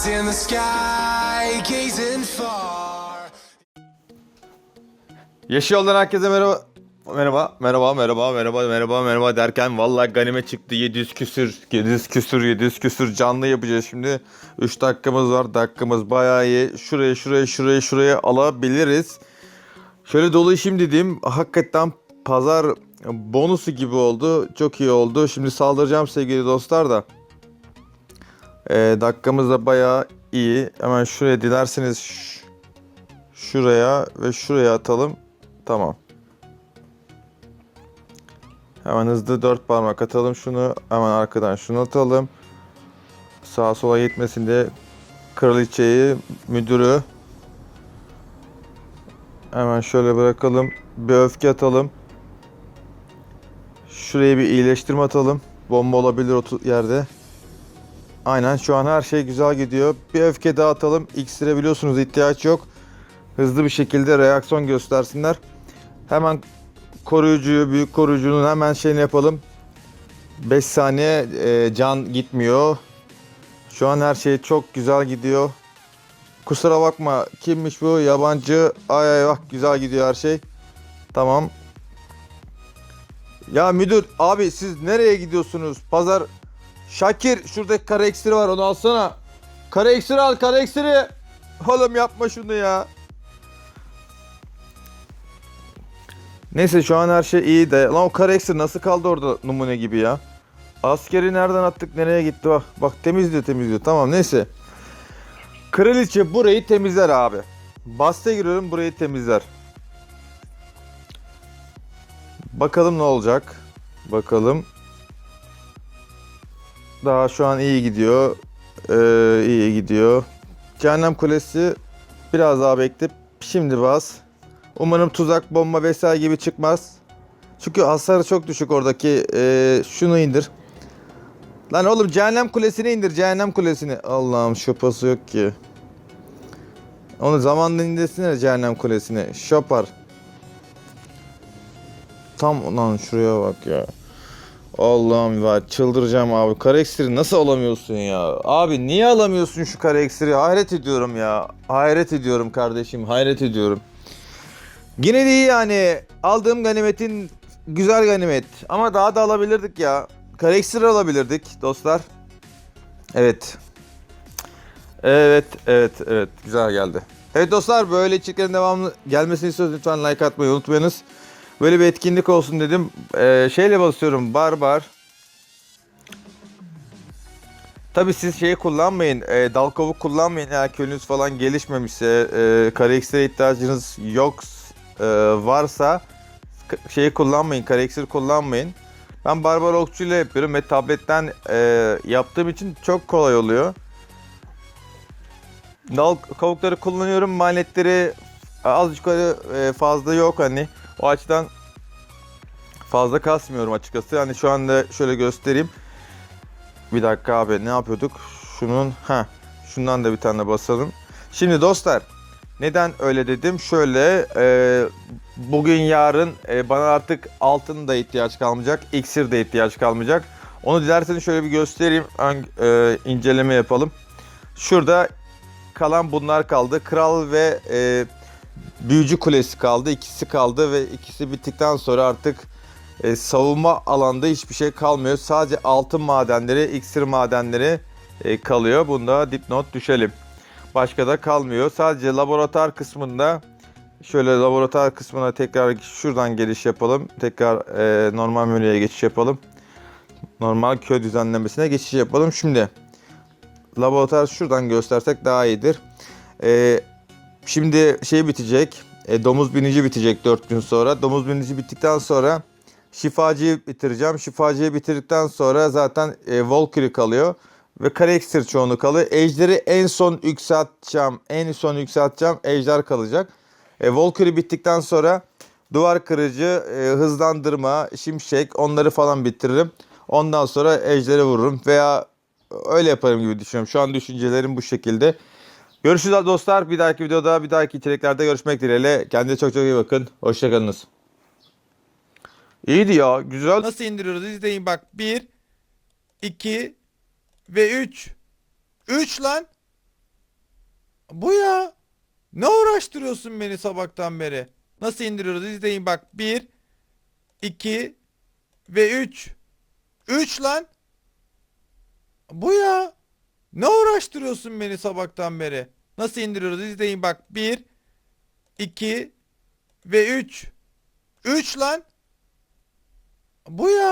eyes in the sky, gazing far. Yeşil herkese merhaba. Merhaba, merhaba, merhaba, merhaba, merhaba, merhaba derken vallahi ganime çıktı 700 küsür, 700 küsür, 700 küsür canlı yapacağız şimdi. 3 dakikamız var, dakikamız bayağı iyi. Şuraya, şuraya, şuraya, şuraya alabiliriz. Şöyle dolaşayım dedim. Hakikaten pazar bonusu gibi oldu. Çok iyi oldu. Şimdi saldıracağım sevgili dostlar da. Ee, dakikamız da bayağı iyi. Hemen şuraya dilerseniz şuraya ve şuraya atalım. Tamam. Hemen hızlı dört parmak atalım şunu. Hemen arkadan şunu atalım. Sağa sola gitmesin diye kraliçeyi, müdürü hemen şöyle bırakalım. Bir öfke atalım. Şuraya bir iyileştirme atalım. Bomba olabilir o yerde. Aynen şu an her şey güzel gidiyor. Bir öfke daha atalım. İksire biliyorsunuz ihtiyaç yok. Hızlı bir şekilde reaksiyon göstersinler. Hemen koruyucuyu, büyük koruyucunun hemen şeyini yapalım. 5 saniye e, can gitmiyor. Şu an her şey çok güzel gidiyor. Kusura bakma kimmiş bu yabancı? Ay ay bak güzel gidiyor her şey. Tamam. Ya müdür abi siz nereye gidiyorsunuz? Pazar Şakir şuradaki kara eksiri var onu alsana. Kara eksiri al kara eksiri. Oğlum yapma şunu ya. Neyse şu an her şey iyi de. Lan o kara eksir nasıl kaldı orada numune gibi ya? Askeri nereden attık nereye gitti bak. Bak temizliyor temizliyor tamam neyse. Kraliçe burayı temizler abi. Baste giriyorum burayı temizler. Bakalım ne olacak. Bakalım. Daha şu an iyi gidiyor. Ee, iyi gidiyor. Cehennem Kulesi biraz daha bekleyip şimdi bas. Umarım tuzak, bomba vesaire gibi çıkmaz. Çünkü hasarı çok düşük oradaki. Ee, şunu indir. Lan oğlum cehennem kulesini indir. Cehennem kulesini. Allah'ım şopası yok ki. Onu zamanında indirsene cehennem kulesini. Şopar. Tam lan şuraya bak ya. Allah'ım var çıldıracağım abi. Kara eksiri nasıl alamıyorsun ya? Abi niye alamıyorsun şu kara eksiri? Hayret ediyorum ya. Hayret ediyorum kardeşim. Hayret ediyorum. Yine de iyi yani. Aldığım ganimetin güzel ganimet. Ama daha da alabilirdik ya. Kara eksiri alabilirdik dostlar. Evet. Evet, evet, evet. Güzel geldi. Evet dostlar böyle içeriklerin devamlı gelmesini istiyorsanız lütfen like atmayı unutmayınız. Böyle bir etkinlik olsun dedim. Ee, şeyle basıyorum barbar. Tabi siz şeyi kullanmayın. E, dal kovuk kullanmayın eğer köyünüz falan gelişmemişse. E, kare ihtiyacınız yok e, varsa şeyi kullanmayın. Kare kullanmayın. Ben barbar okçuyla yapıyorum ve tabletten e, yaptığım için çok kolay oluyor. Dal kovukları kullanıyorum. Maliyetleri az yukarı e, fazla yok hani. O açıdan fazla kasmıyorum açıkçası. Yani şu anda şöyle göstereyim. Bir dakika abi ne yapıyorduk? Şunun ha şundan da bir tane basalım. Şimdi dostlar neden öyle dedim? Şöyle e, bugün yarın e, bana artık altın da ihtiyaç kalmayacak. iksir de ihtiyaç kalmayacak. Onu dilerseniz şöyle bir göstereyim. Ön, e, inceleme yapalım. Şurada kalan bunlar kaldı. Kral ve e, Büyücü Kulesi kaldı. İkisi kaldı ve ikisi bittikten sonra artık e, savunma alanda hiçbir şey kalmıyor. Sadece altın madenleri, iksir madenleri e, kalıyor. Bunda dipnot düşelim. Başka da kalmıyor. Sadece laboratuvar kısmında şöyle laboratuvar kısmına tekrar şuradan geliş yapalım. Tekrar e, normal menüye geçiş yapalım. Normal köy düzenlemesine geçiş yapalım. Şimdi laboratuvar şuradan göstersek daha iyidir. E, Şimdi şey bitecek. E, domuz binici bitecek 4 gün sonra. Domuz binici bittikten sonra şifacıyı bitireceğim. Şifacıyı bitirdikten sonra zaten e, Valkyrie kalıyor. Ve kare eksir çoğunluğu kalıyor. Ejderi en son yükselteceğim. En son yükselteceğim. Ejder kalacak. E, Valkyrie bittikten sonra duvar kırıcı, e, hızlandırma, şimşek onları falan bitiririm. Ondan sonra ejderi vururum. Veya öyle yaparım gibi düşünüyorum. Şu an düşüncelerim bu şekilde. Görüşürüz dostlar. Bir dahaki videoda, bir dahaki içeriklerde görüşmek dileğiyle. Kendinize çok çok iyi bakın. Hoşçakalınız. İyiydi ya. Güzel. Nasıl indiriyoruz? İzleyin bak. 1, 2 ve 3. 3 lan. Bu ya. Ne uğraştırıyorsun beni sabahtan beri? Nasıl indiriyoruz? İzleyin bak. 1, 2 ve 3. 3 lan. Bu ya. Ne uğraştırıyorsun beni sabahtan beri? Nasıl indiriyoruz? İzleyin bak. 1 2 ve 3. 3 lan. Bu ya.